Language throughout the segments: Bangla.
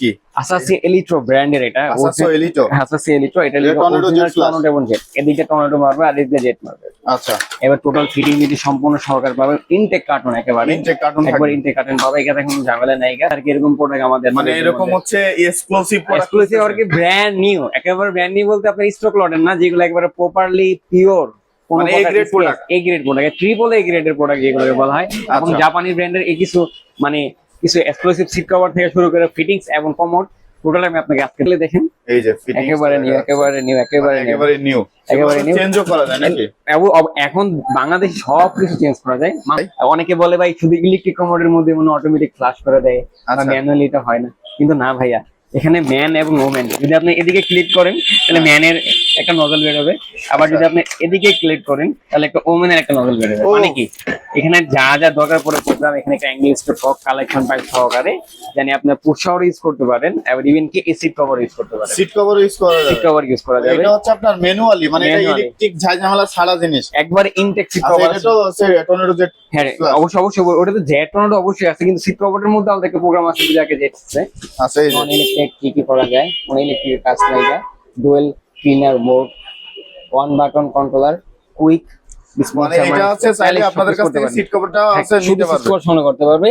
কি? আসাসি এলিট্রো ব্র্যান্ডের এটা। আসাসো এলিটো আসাসি এলিট্রো এটা এটা টর্নেডো plus। টর্নেডো এবং জেট এদিকে টর্নেডো মারবে আর এদিকে জেট মারবে। আচ্ছা। এবার টোটাল ফিটিং যদি সম্পূর্ণ সহকার পাবে ইনটেক কার্টুন একেবারে। ইনটেক কার্টুন একবার ইনটেক কার্টুন পাবে এখানে কোনো ঝামেলা নাই আর কি এরকম প্রোডাক্ট আমাদের মানে এরকম হচ্ছে এক্সক্লুসিভ এক্সক্লুসিভ আর কি ব্র্যান্ড নিউ একেবারে ব্র্যান্ড নিউ বলতে আপনার স্টক লটের না যেগুলো একেবারে প্রপারলি পিওর মানে A grade product। A grade product triple A গ্রেডের প্রোডাক্ট যেগুলোকে বলা হয়। এবং আচ্ছা। জাপানি ব্র্যান্ডের এই কিছু মানে কিছু এক্সক্লুসিভ সিট কভার থেকে শুরু করে ফিটিংস এবং কমোড টোটাল আমি আপনাকে আজকে দেখেন। এই যে একেবারে নিউ একেবারে নিউ একেবারে নিউ একেবারে নিউ একেবারে নিউ চেঞ্জও করা যায় নাকি? এখন বাংলাদেশ সব কিছু চেঞ্জ করা যায়। অনেকে বলে ভাই শুধু ইলেকট্রিক কমোডের মধ্যে মনে অটোমেটিক ফ্লাশ করে দেয় বা আচ্ছা। ম্যানুয়ালি এটা হয় না। কিন্তু না ভাইয়া এখানে ম্যান এবং ওমেন যদি আপনি এদিকে ক্লিক করেন তাহলে ম্যানের একটা নজল বেরোবে আবার যদি আপনি এদিকে ক্লিক করেন তাহলে একটা ওমেনের একটা নজল বেরোবে। মানে কি? এখানে যা যা দরকার পড়ে প্রোগ্রাম এখানে একটা অ্যাঙ্গেল স্টক কালেকশন পাইপ সহকারে জানি আপনার পুশ শাওয়ার ইউজ করতে পারেন এবার ইভেন কি এসি কভার ইউজ করতে পারেন। সিট কভার ইউজ করা সিট কভার ইউজ করা যাবে। এটা হচ্ছে আপনার ম্যানুয়ালি মানে এটা। ইলেকট্রিক ঝামেলা ছাড়া জিনিস। একবার ইনটেক সিট কভার এটা তো টর্নেডো জেট হ্যাঁ অবশ্যই অবশ্যই ওটা তো জেট টর্নেডো অবশ্যই আছে কিন্তু সিট কভারের মধ্যে আমাদের একটা প্রোগ্রাম আছে যাকে জেট আছে আছে যে। নন ইলেকট্রিক কি কি করা যায়? নন ইলেকট্রিক কাজ নাই যায়। Dual cleaner mode one button controller quick মানে এটা চাইলে আপনাদের কাছ থেকে সিট কভারটা হ্যাঁ, আছে নিতে পারবেন করতে পারবে।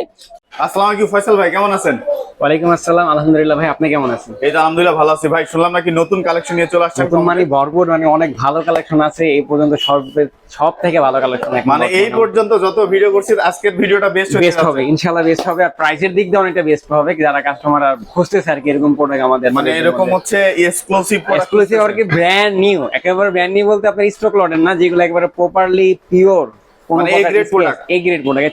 আসসালামু আলাইকুম ফয়সাল ভাই কেমন আছেন? ওয়ালাইকুম আসসালাম আলহামদুলিল্লাহ ভাই আপনি কেমন আছেন? এই তো আলহামদুলিল্লাহ ভালো আছি ভাই শুনলাম নাকি নতুন কালেকশন নিয়ে চলে আসছেন নতুন মানে ভরপুর মানে অনেক ভালো কালেকশন আছে এই পর্যন্ত সব সব থেকে ভালো কালেকশন মানে এই পর্যন্ত যত ভিডিও করছি আজকের ভিডিওটা বেস্ট বেস্ট হবে ইনশাআল্লাহ বেস্ট হবে আর প্রাইসের দিক দিয়ে অনেকটা বেস্ট হবে যারা কাস্টমার খুঁজতেছে আর কি এরকম প্রোডাক্ট আমাদের মানে এরকম হচ্ছে এক্সক্লুসিভ এক্সক্লুসিভ আর কি ব্র্যান্ড নিউ একেবারে ব্র্যান্ড নিউ বলতে আপনার স্টক লটের না যেগুলো একেবারে প্রপারলি পিওর মানে। A grade product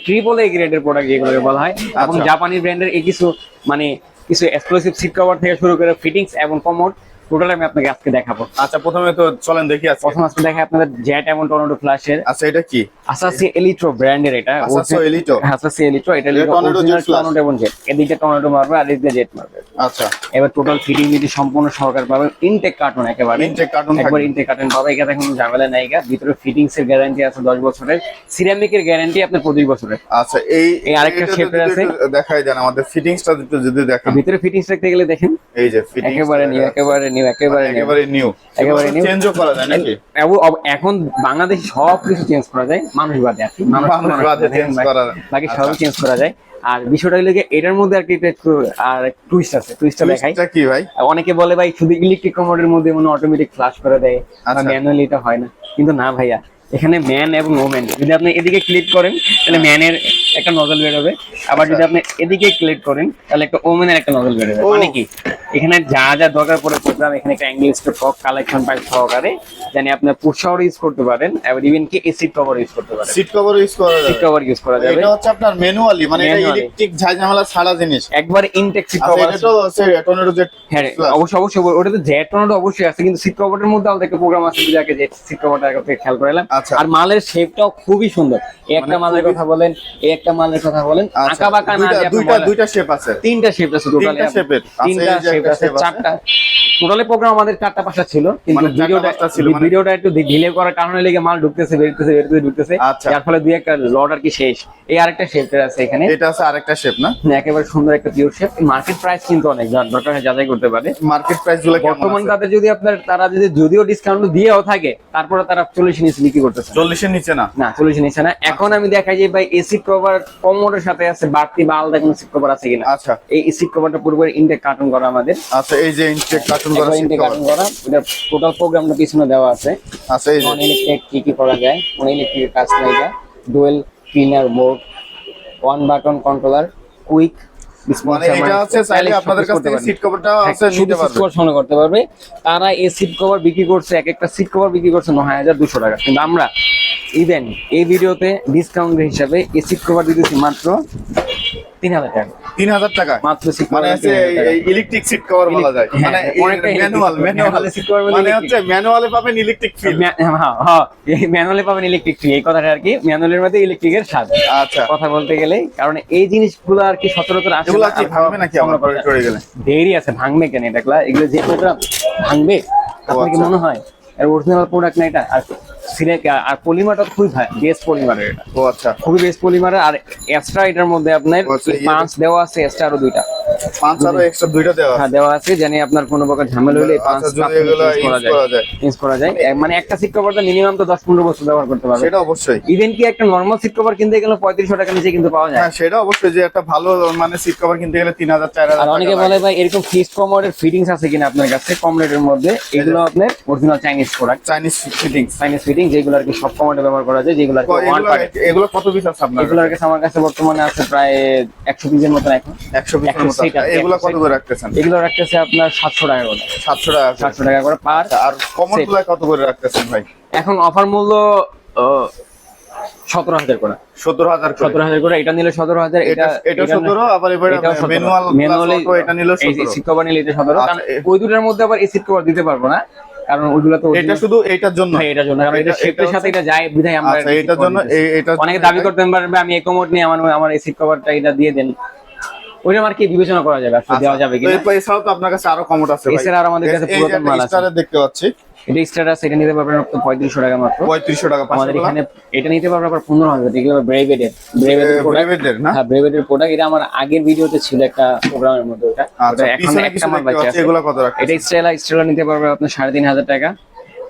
triple A গ্রেডের প্রোডাক্ট যেগুলোকে বলা হয় এবং। জাপানি ব্র্যান্ডের এই কিছু মানে কিছু এক্সক্লুসিভ সিট কভার থেকে শুরু করে ফিটিংস এবং কমোড টোটাল আমি আপনাকে আজকে দেখাবো। আচ্ছা প্রথমে তো চলেন দেখি আজকে। প্রথম আজকে দেখে আপনাদের জেট এবং টর্নেডো ফ্ল্যাশের আচ্ছা এটা কি? আসাসি এলিট্রো ব্র্যান্ডের এটা। আসাসো এলিটো আসাসি এলিট্রো এটা এটা Jet Plus। টর্নেডো এবং জেট এদিকে টর্নেডো মারবে আর এদিকে জেট মারবে। আচ্ছা। এবার টোটাল ফিটিং সম্পূর্ণ সহকার পাবে ইনটেক কার্টুন একেবারে। ইনটেক কার্টুন একবার ইনটেক কার্টুন পাবে। এখানে কোনো ঝামেলা নাই গা ভিতরে ফিটিংস এর গ্যারান্টি আছে 10 বছরের। সিরামিকের গ্যারান্টি আপনার 25 বছরের। আচ্ছা এই আরেকটা যদি আছে। দেখাই দেন আমাদের ফিটিংসটা যদি দেখেন। ভিতরে ফিটিংস দেখতে গেলে দেখেন। এই যে ফিটিংস একেবারে নিউ একেবারে নিউ একেবারে নিউ একেবারে নিউ একেবারে new। চেঞ্জও করা যায় নাকি? এখন বাংলাদেশ সব কিছু চেঞ্জ করা যায় মানুষ বাদে আর কি। মানুষ মানুষ বাদে দেখেন করা বাকি সব আচ্ছা। চেঞ্জ করা যায়। আর বিষয়টা হলো এটার মধ্যে আর কি আর টুইস্ট আছে। টুইস্টটা দেখাই। কি ভাই? অনেকে বলে ভাই শুধু ইলেকট্রিক কমোডের মধ্যে মনে অটোমেটিক ফ্লাশ করে দেয়। আচ্ছা। ম্যানুয়ালি এটা হয় না। কিন্তু না ভাইয়া এখানে ম্যান এবং ওমেন যদি আপনি এদিকে ক্লিক করেন তাহলে ম্যানের একটা নজল বেরোবে আবার যদি আপনি এদিকে ক্লিক করেন তাহলে একটা ওমেনের একটা নজল বেরোবে। মানে কি? এখানে যা যা দরকার পড়ে প্রোগ্রাম এখানে একটা অ্যাঙ্গেল স্টক কালেকশন পাইপ সহকারে জানি আপনার পুশ শাওয়ার ইউজ করতে পারেন এবার ইভেন কি এসি কভার ইউজ করতে পারেন। সিট কভার ইউজ করা যাবে। সিট কভার ইউজ করা যাবে। এটা হচ্ছে আপনার ম্যানুয়ালি মানে এটা ইলেকট্রিক ঝামেলা ছাড়া জিনিস। একবার ইনটেক সিট আচ্ছা কভার এটা তো টর্নেডো জেট হ্যাঁ অবশ্যই অবশ্যই ওটা তো জেট টর্নেডো অবশ্যই আছে কিন্তু সিট কভারের মধ্যে আমাদের একটা প্রোগ্রাম আছে যাকে জেট সিট কভারটা খেয়াল করে এলাম। আচ্ছা। আর মালের শেপটাও খুবই সুন্দর। এই একটা মানে মালের কথা বলেন এই একটা মালের কথা বলেন আচ্ছা। আঁকা বাঁকা না দুইটা দুইটা শেপ আছে। তিনটা শেপ আছে টোটালি তিনটা shape আচ্ছা, শেপ আছে চারটা। টোটালি প্রোগ্রাম আমাদের চারটা পাঁচটা ছিল কিন্তু মানে ভিডিওটা ছিল, মানে- ভিডিওটা একটু ডিলে করার কারণে লেগে মাল ঢুকতেছে বেরোতেছে বেরোতেছে ঢুকতেছে। আচ্ছা। যার ফলে দুই একটা লট আর কি শেষ। এই আরেকটা শেপের আছে এখানে। এটা আছে আরেকটা শেপ না? একেবারে সুন্দর একটা পিওর শেপ মার্কেট প্রাইস কিন্তু অনেক দরকার হয় যাচাই করতে পারে। মার্কেট প্রাইসগুলো বর্তমান তাদের যদি আপনার তারা যদি যদিও ডিসকাউন্ট দিয়েও থাকে তারপরে তারা চল্লিশ নিচে বিক্রি করতেছে। না। চল্লিশের নিচে না? না চল্লিশ নিচে না। এখন আমি দেখাই যে ভাই এসি কভার কমোডের সাথে আছে বাড়তি বা আলাদা কোনো সিট কভার আছে কিনা। আচ্ছা। এই এসি কভারটা পুরোপুরি ইনটেক কার্টুন করা আমাদের। আচ্ছা এই যে ইনটেক কার্টুন করা ইনটেক। কার্টুন করা এটা টোটাল প্রোগ্রামটা পিছনে দেওয়া আছে। আচ্ছা এই যে। নন ইলেকট্রিক কি কি করা যায়? নন ইলেকট্রিক কাজ নাই যায়। Dual cleaner mode one button controller quick মানে এটা হচ্ছে চাইলে আপনাদের কাছ থেকে সিট কভারটা আছে নিতে পারবেন সংগ্রহ করতে পারবে। তারা এই সিট কভার বিক্রি করছে এক একটা সিট কভার বিক্রি করছে নয় হাজার দুশো টাকা। কিন্তু আমরা ইভেন এই ভিডিওতে ডিসকাউন্ট হিসাবে এই সিট কভার দিতেছি মাত্র তিন হাজার টাকা। তিন হাজার টাকা মাত্র সিট মানে ইলেকট্রিক সিট কভার বলা যায়। হ্যাঁ, মানে ম্যানুয়াল ম্যানুয়াল cover বলে মানে হচ্ছে ম্যানুয়ালে পাবেন ইলেকট্রিক ফিল ম্যানুয়ালি পাবেন ইলেকট্রিক ফ্রি এই কথাটা আর কি ম্যানুয়ালের মধ্যে ইলেকট্রিকের স্বাদ। আচ্ছা। কথা বলতে গেলে কারণ এই জিনিসগুলো আর কি সচরাচর আসে এগুলা কি ভাঙবে নাকি আমরা পরে গেলে? দেরি আছে ভাঙবে কেন এটা এগুলো যে প্রোগ্রাম ভাঙবে আপনার কি আচ্ছা। মনে হয়? এর অরিজিনাল প্রোডাক্ট না এটা? আর সিলেক আর পলিমারটা খুবই বেস্ট পলিমারের এটা। ও আচ্ছা। খুবই বেস্ট পলিমারের আর এক্সট্রা এটার মধ্যে আপনার ও আচ্ছা, পাঁচ দেওয়া আছে এক্সট্রা আরও দুইটা। পাঁচ আরও এক্সট্রা দুইটা দেওয়া হ্যাঁ দেওয়া আছে জানি আপনার কোনো প্রকার ঝামেলা হলে পাঁচ আচ্ছা যদি এগুলো চেঞ্জ করা যায়। করা করা যায়। মানে একটা সিট কভারটা মিনিমাম তো দশ পনেরো বছর ব্যবহার করতে পারবে। সেটা অবশ্যই। ইভেন কি একটা নর্মাল সিট কভার কিনতে গেলে পঁয়ত্রিশশো টাকা নিচে কিন্তু পাওয়া যায়। হ্যাঁ সেটা অবশ্যই যে একটা ভালো মানে সিট কভার কিনতে গেলে তিন হাজার চার আর অনেকে বলে ভাই এরকম ফিক্স কমোডের ফিটিংস আছে কিনা আপনার কাছে? কম রেটের মধ্যে। এগুলো আপনার original Chinese product Chinese fittings Chinese fitting যেগুলো আর কি সব কমোডে ব্যবহার করা যায় যেগুলো আর কি ওয়ান এগুলো পার্ট এগুলো কত পিস আছে আপনার এগুলোর কাছে? আমার কাছে বর্তমানে আছে প্রায় একশো পিসের মতন এখন। একশো পিসের 100 মতো এগুলো কত করে রাখতেছেন? এগুলো রাখতেছে আপনার সাতশো টাকা করে। সাতশো টাকা করে। সাতশো টাকা করে পার। আর কমন। গুলা কত করে রাখতেছেন ভাই? এখন অফার মূল্য সতেরো হাজার করে। সত্তর হাজার সতেরো হাজার করে। এটা নিলে সতেরো হাজার এটা এটা এটা সতেরো আবার এবারে ম্যানুয়াল এটা নিল সতেরো। সিট কভার নিলে এটা সতেরো। কারণ ওই দুটার মধ্যে আবার এই সিট কভার দিতে পারব না। কারণ ওইগুলো তো এটা শুধু এইটার জন্য। হ্যাঁ, এটার জন্য। কারণ এটা এটা- শেপের সাথে এটা যায় বিধায় আমরা আচ্ছা এটার জন্য এটার অনেকে দাবি করতে পারবে আমি একমোট নিয়ে আমার আমার এই সিট কভারটা এটা দিয়ে দেন। ওইটা আর কি বিবেচনা করা যাবে? আসলে দেওয়া যাবে কিনা? আচ্ছা, এছাড়াও তো আপনার কাছে আরও আছে এছাড়া আর আমাদের কাছে পুরাতন মাল আছে। স্টারে দেখতে পাচ্ছি। এটা স্ট্যাটাস এটা নিতে পারবেন আপনি টাকা মাত্র। পঁয়ত্রিশশো টাকা আমাদের এখানে এটা নিতে পারবেন আবার পনেরো হাজার এগুলো ব্রেভেডের ব্রেভেডের প্রোডাক্ট ব্রেভেডের না? হ্যাঁ ব্রেভেডের প্রোডাক্ট এটা আমার আগের ভিডিওতে ছিল একটা প্রোগ্রামের মধ্যে ওটা। আচ্ছা এখন একটা আছে। এগুলো কত এটা স্টেলা স্টেলা নিতে পারবে আপনি সাড়ে তিন হাজার টাকা।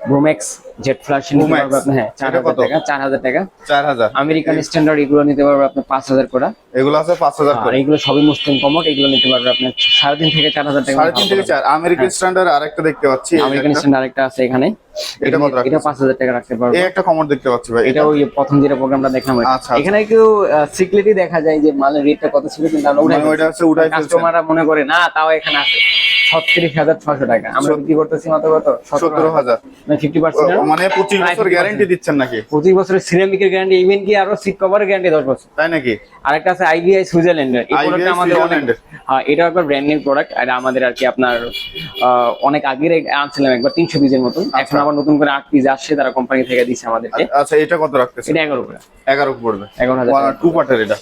ব্রোম্যাক্স জেট ফ্ল্যাশ নিতে পারবে আপনি হ্যাঁ চার এটা হাজার কত? টাকা চার হাজার টাকা চার হাজার আমেরিকান স্ট্যান্ডার্ড এগুলো নিতে পারবে আপনি পাঁচ হাজার করে এগুলো আছে পাঁচ হাজার আর করে এগুলো সবই মুসলিম কমোড এগুলো নিতে পারবে আপনি সাড়ে তিন থেকে চার হাজার টাকা সাড়ে তিন থেকে চার আমেরিকান স্ট্যান্ডার্ড আরেকটা দেখতে পাচ্ছি আমেরিকান। স্ট্যান্ডার্ড আরেকটা আছে এখানে এটা কত এটা রাখতেছেন? পাঁচ হাজার টাকা রাখতে পারবে এই একটা কমোড দেখতে পাচ্ছি ভাই এটা ওই প্রথম যেটা প্রোগ্রামটা দেখলাম। আচ্ছা, আচ্ছা। এখানে কেউ সিক্রেটই দেখা যায় যে মালের রেটটা কত ছিল কিন্তু আমরা মানে হচ্ছে উঠাই। কাস্টমাররা মনে করে না তাও এখানে আছে ছত্রিশ হাজার ছশো টাকা। আমরা বিক্রি করতেছি মাত্র কত? সতেরো হাজার। মানে ফিফটি পার্সেন্ট মানে পঁচিশ বছর 50% দিচ্ছেন নাকি? পঁচিশ বছরের সিরামিকের গ্যারান্টি ইভেন কি আরও সিট কভারের গ্যারান্টি দশ বছর। তাই নাকি? আরেকটা আছে আইবিআই সুইজারল্যান্ডের এই প্রোডাক্টটা আমাদের অনেক হ্যাঁ এটা একবার ব্র্যান্ড নিউ প্রোডাক্ট আর আমাদের আর কি আপনার অনেক আগের আনছিলাম একবার তিনশো পিসের মতন। এখন আবার নতুন করে আট পিস আসছে তারা কোম্পানি থেকে দিচ্ছে আমাদেরকে। আচ্ছা এটা কত রাখতেছে এটা এগারো করে এগারো পড়বে। এগারো হাজার টু পার্টের এটা।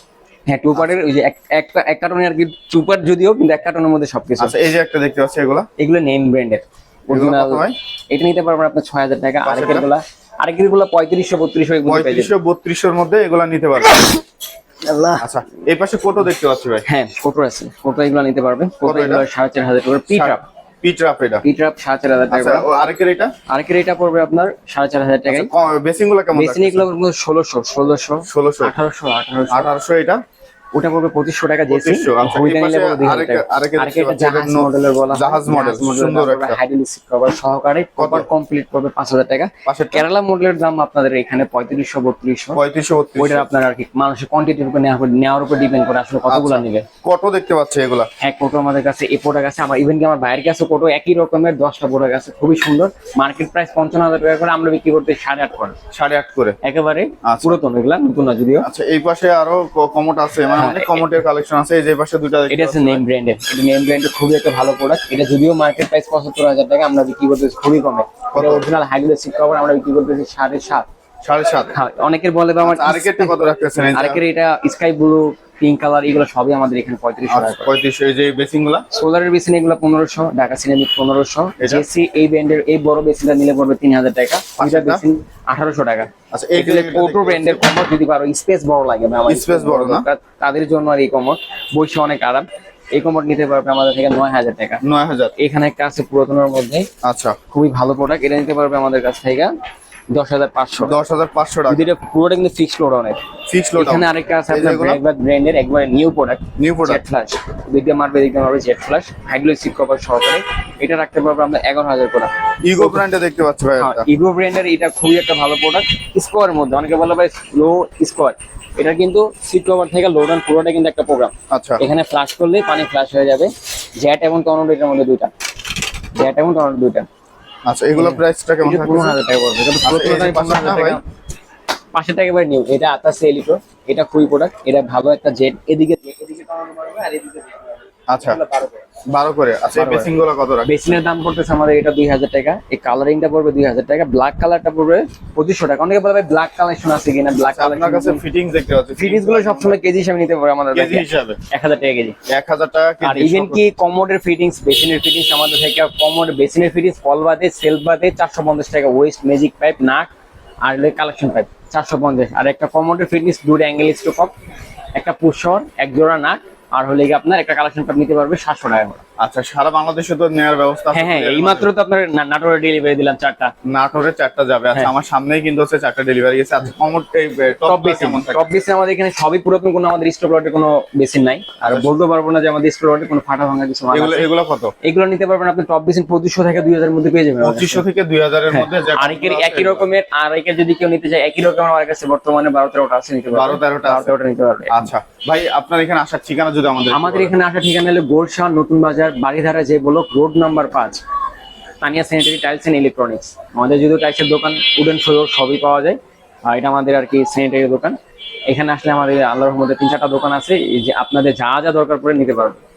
হ্যাঁ টু পার্টের ওই যে একটা এক কার্টনে আর কি টু পার্ট যদিও কিন্তু এক কার্টনের মধ্যে সবকিছু। আচ্ছা এই যে একটা দেখতে পাচ্ছি এগুলা? এগুলো নেম ব্র্যান্ডের অরিজিনাল এটা নিতে পারবেন আপনার ছয় হাজার টাকা আরেকেরগুলা। আরেকেরগুলা পঁয়ত্রিশশো বত্রিশশো পঁয়ত্রিশশো বত্রিশশোর মধ্যে এগুলা নিতে পারবে আচ্ছা এই পাশে কত দেখতে পাচ্ছি ভাই। হ্যাঁ কোটো আছে। কোটো এগুলো নিতে পারবেন। কোটো এগুলো সাড়ে চার হাজার টাকা পিট্রাপ পিটরাপ এটা। পিট্রাপ টাকা আচ্ছা আরেকের এটা? আরেকের এটা পড়বে আপনার সাড়ে চার হাজার টাকায়। বেসিংগুলা কেমন ষোলোশো ষোলোশো। ষোলোশো। আঠারোশো আঠারোশো। আঠারোশো এটা? ওটা পড়বে পঁচিশশো টাকা জেসি। 2500 আচ্ছা, জাহাজ হয়। জাহাজ মডেল, সুন্দর হাইড্রোলিক সিট কভার সহকারে কভার কমপ্লিট করবে পাঁচ হাজার টাকা। কেরালা মডেলের দাম আপনাদের এখানে পঁয়ত্রিশশো বত্রিশশো। পঁয়ত্রিশশো ওইটা আপনার আর কি মানুষের কোয়ান্টিটির উপর নেওয়ার নেওয়ার উপর ডিপেন্ড করে আসলে কতগুলো আচ্ছা। নেবে। কত দেখতে পাচ্ছি এগুলা? কোটো আমাদের কাছে এই প্রোডাক্ট আছে আমার ইভেন কি আমার ভাইয়ের কাছে কোটো একই রকমের দশটা প্রোডাক্ট আছে খুবই সুন্দর। মার্কেট প্রাইস পঞ্চান্ন হাজার টাকা করে আমরা বিক্রি করতে সাড়ে আট করে। সাড়ে আট করে। একেবারে আচ্ছা। পুরাতন এগুলা নতুন না যদিও। আচ্ছা এই পাশে আরও কমোট আছে মানে হ্যাঁ, কমোডের কালেকশন আছে এই যে পাশে দুইটা এটা আছে নেম ব্র্যান্ডের এটা নেম ব্র্যান্ডের খুবই একটা ভালো প্রোডাক্ট এটা যদিও মার্কেট প্রাইস পঁচাত্তর হাজার টাকা আমরা বিক্রি করতেছি খুবই কমে। কত? অরিজিনাল হাইগ্রেড সিট কভার আমরা বিক্রি করতেছি সাড়ে সাত। সাড়ে সাত। হ্যাঁ, অনেকের বলে বা আমার আচ্ছা, কত রাখতেছেন আরেকের এটা স্কাই ব্লু পিঙ্ক কালার এগুলো সবই আমাদের এখানে পঁয়ত্রিশ পঁয়ত্রিশশো এই যে বেসিংগুলা সোলারের বেসিন এগুলো পনেরোশো ঢাকা সিনেমিক পনেরোশো? জেসি এই ব্র্যান্ডের এই বড় বেসিনটা নিলে পড়বে তিন হাজার টাকা বেসিন আঠারোশো টাকা। আচ্ছা এই কোটো ব্র্যান্ডের কমর যদি পারো স্পেস বড় লাগে Space বড় না? তাদের জন্য আর এই কমর বসে অনেক আরাম। এই নিতে পারবে আমাদের থেকে নয় হাজার টাকা। নয় হাজার এখানে একটা আছে পুরাতনের মধ্যে। আচ্ছা। খুবই ভালো প্রোডাক্ট এটা নিতে পারবে আমাদের কাছ থেকে। দশ হাজার পাঁচশো দশ হাজার পাঁচশো টাকা। এটা পুরোটা কিন্তু লোড অনেক। ফিক্স লোড এখানে আরেকটা আছে এই আপনার যেগুলো? ব্র্যান্ডের একবারে new product new product flush মারবে মারবে জেট ফ্ল্যাশ হাইড্রোলিক কভার সহকারে। এটা রাখতে পারব আমরা এগারো হাজার করে। ইগো ব্র্যান্ডে দেখতে পাচ্ছি ভাই একটা। ইগো ব্র্যান্ডের এটা খুবই একটা ভালো প্রোডাক্ট স্কোয়ারের মধ্যে অনেকে বলে ভাই লো স্কোয়ার এটা কিন্তু সিট কভার থেকে লোড পুরোটা কিন্তু একটা প্রোগ্রাম আচ্ছা। এখানে ফ্লাশ করলে পানি ফ্লাশ হয়ে যাবে। জেট এবং টর্নেডো এটার মধ্যে দুইটা। জেট এবং টর্নেডো দুইটা। আচ্ছা এগুলো প্রাইসটা কেমন থাকবে? 15000 টাকা পড়বে। এটা আচ্ছা, এই যে পুরোটাই পনেরো হাজার পাশেরটা ভাই? টাকা পাশেরটা একেবারে নিউ এটা আতাসে এলিটো এটা খুবই প্রোডাক্ট এটা ভালো একটা জেড। এদিকে এদিকে টর্নেডো মারবে আর এদিকে। আচ্ছা। বারো করে। আচ্ছা। বেসিংগুলো কত বেসিনের দাম পড়তেছে আমাদের এটা দুই হাজার টাকা। এই কালারিংটা পড়বে দুই হাজার টাকা। ব্ল্যাক কালারটা পড়বে পঁচিশশো টাকা। অনেকে বলবে ব্ল্যাক কালেকশন আছে কিনা ব্ল্যাক আচ্ছা, কাছে ফিটিংস দেখতে পাচ্ছি। ফিটিংসগুলো সবসময় কেজি হিসাবে নিতে পারে আমাদের কেজি হিসাবে। এক হাজার টাকা কেজি। এক হাজার টাকা আর ইভেন কি কমোডের ফিটিংস বেসিনের ফিটিংস আমাদের থেকে কমোড বেসিনের ফিটিংস কল বাদে সেলফ বাদে চারশো পঞ্চাশ টাকা। ওয়েস্ট ম্যাজিক পাইপ নাক আর কালেকশন পাইপ চারশো পঞ্চাশ। আর একটা কমোডের ফিটিংস দুটো অ্যাঙ্গেল স্টোক একটা পুষর এক জোড়া নাক আর হলে আপনার একটা কালেকশন প্যাক নিতে পারবে সাতশো টাকা করে। আচ্ছা সারা বাংলাদেশে তো নেওয়ার ব্যবস্থা আছে হ্যাঁ হ্যাঁ এর এই মাত্র তো আপনার নাটোরে ডেলিভারি দিলাম চারটা। নাটোরে চারটা যাবে। আচ্ছা হ্যাঁ। আমার সামনেই কিন্তু হচ্ছে চারটা ডেলিভারি গেছে আচ্ছা এই টপ বেসিন টপ বেসিন আমাদের এখানে সবই পুরাতন কোনো আমাদের স্টক লটে কোনো বেসিন নাই। আর বলতে পারব না যে আমাদের স্টক লটে কোনো ফাটা ভাঙা কিছু এগুলো এগুলো কত? এগুলো নিতে পারবেন আপনি টপ বেসিন পঁচিশশো থেকে দুই হাজার মধ্যে পেয়ে যাবেন। আমাদের পঁচিশশো কাছে। থেকে দুই হাজারের হ্যাঁ, মধ্যে যে আর একের একই রকমের আর একের যদি কেউ নিতে চায় একই রকমের আমার কাছে বর্তমানে বারো তেরোটা আছে নিতে পারবে। 12 13টা আছে। তেরোটা নিতে পারবে। আচ্ছা ভাই আপনার এখানে আসার ঠিকানা যদি আমাদের আমাদের এখানে আসার ঠিকানা হলো গোলশাহ নতুন বাজার বাড়িধারা যে ব্লক, রোড নাম্বার পাঁচ, Tania sanitary tiles and electronics আমাদের যদিও টাইলসের দোকান, উডেন ফ্লোর সবই পাওয়া যায়। আর এটা আমাদের আর কি স্যানিটারি দোকান। এখানে আসলে আমাদের আল্লাহর রহমতে তিন চারটা দোকান আছে। যে আপনাদের যা যা দরকার পড়ে নিতে পারবেন।